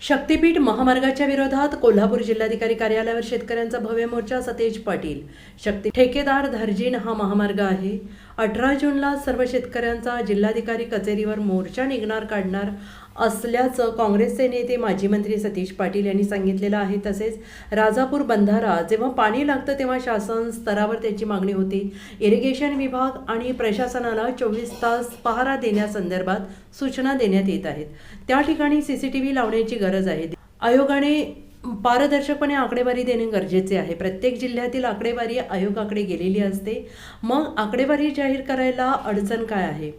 शक्तीपीठ महामार्गाच्या विरोधात कोल्हापूर जिल्हाधिकारी कार्यालयावर शेतकऱ्यांचा भव्य मोर्चा सतेज पाटील. शक्ती ठेकेदार धर्जीन हा महामार्ग आहे. अठरा जूनला सर्व शेतकऱ्यांचा जिल्हाधिकारी कचेरीवर मोर्चा निघणार काढणार असल्याचं काँग्रेसचे नेते माजी मंत्री सतीश पाटील यांनी सांगितलेलं आहे. तसेच राजापूर बंधारा जेव्हा पाणी लागतं तेव्हा शासन स्तरावर त्याची मागणी होती. इरिगेशन विभाग आणि प्रशासनाला चोवीस तास पहारा देण्यासंदर्भात सूचना देण्यात येत आहेत. त्या ठिकाणी सीसीटीव्ही लावण्याची गरज आहे. आयोगाने पारदर्शकपणे आकडेवारी देणे गरजेचे आहे. प्रत्येक जिल्ह्यातील आकडेवारी आयोगाकडे गेलेली असते. मग आकडेवारी जाहीर करायला अडचण काय आहे?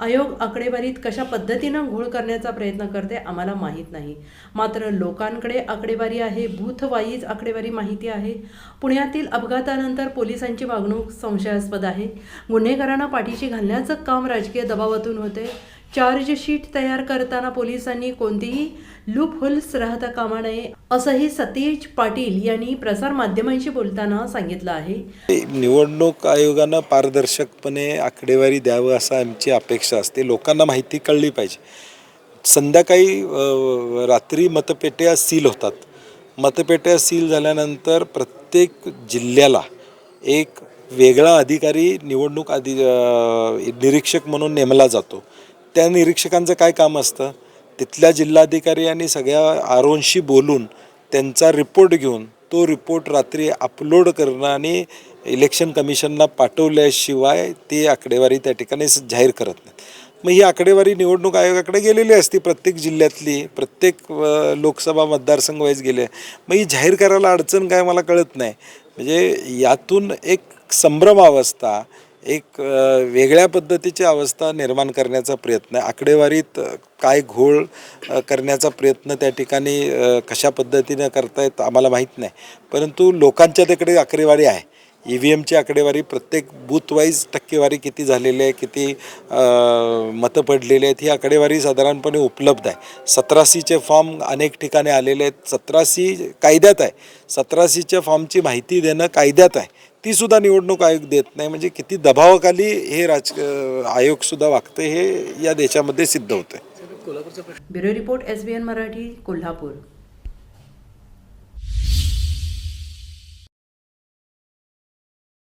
आयोग आकडेवारीत कशा पद्धतीनं घोळ करण्याचा प्रयत्न करते आम्हाला माहीत नाही. मात्र लोकांकडे आकडेवारी आहे बूथवाईज आकडेवारी माहिती आहे. पुण्यातील अपघातानंतर पोलिसांची वागणूक संशयास्पद आहे. गुन्हेगारांना पाठीशी घालण्याचं काम राजकीय दबावातून होते चार्जशीट तयार करताना पोलिसांनी कोणतीही लूप होल्स राहता कामा नये असंही सतीश पाटील यांनी प्रसारमाध्यमांशी बोलताना सांगितलं आहे. निवडणूक आयोगानं पारदर्शकपणे आकडेवारी द्यावं असं आमची अपेक्षा असते. लोकांना माहिती कळली पाहिजे. संध्याकाळी रात्री मतपेट्या सील होतात. मतपेट्या सील झाल्यानंतर प्रत्येक जिल्ह्याला एक वेगळा अधिकारी निवडणूक अधि निरीक्षक म्हणून नेमला जातो. त्या निरीक्षकांचं काय काम असतं? तिथल्या जिल्हाधिकारी आणि सगळ्या आरोंशी बोलून त्यांचा रिपोर्ट घेऊन तो रिपोर्ट रात्री अपलोड करणं आणि इलेक्शन कमिशनला पाठवल्याशिवाय ती आकडेवारी त्या ठिकाणी जाहीर करत नाहीत. मग ही आकडेवारी निवडणूक आयोगाकडे गेलेली असती प्रत्येक जिल्ह्यातली प्रत्येक लोकसभा मतदारसंघ वाईज गेले. मग ही जाहीर करायला अडचण काय मला कळत नाही. म्हणजे यातून एक संभ्रम अवस्था एक वेगळ्या पद्धतीची अवस्था निर्माण करण्याचा प्रयत्न आहे आकडेवारीत काय घोळ करण्याचा प्रयत्न त्या ठिकाणी कशा पद्धतीनं करतायत आम्हाला माहीत नाही. परंतु लोकांच्या तिकडे आकडेवारी आहे. ई व्ही एमची आकडेवारी प्रत्येक बूथवाईज टक्केवारी किती झालेली आहे किती मतं पडलेली आहेत ही आकडेवारी साधारणपणे उपलब्ध आहे. सतरासीचे फॉर्म अनेक ठिकाणी आलेले आहेत. सतरासी कायद्यात आहे. सतरासीच्या फॉर्मची माहिती देणं कायद्यात आहे. ती सुद्धा निवडणूक आयोग देत नाही म्हणजे किती दबावाखाली हे राज आयोगसुद्धा वागते हे या देशामध्ये सिद्ध होतं bureau report S B N Marathi Kolhapur.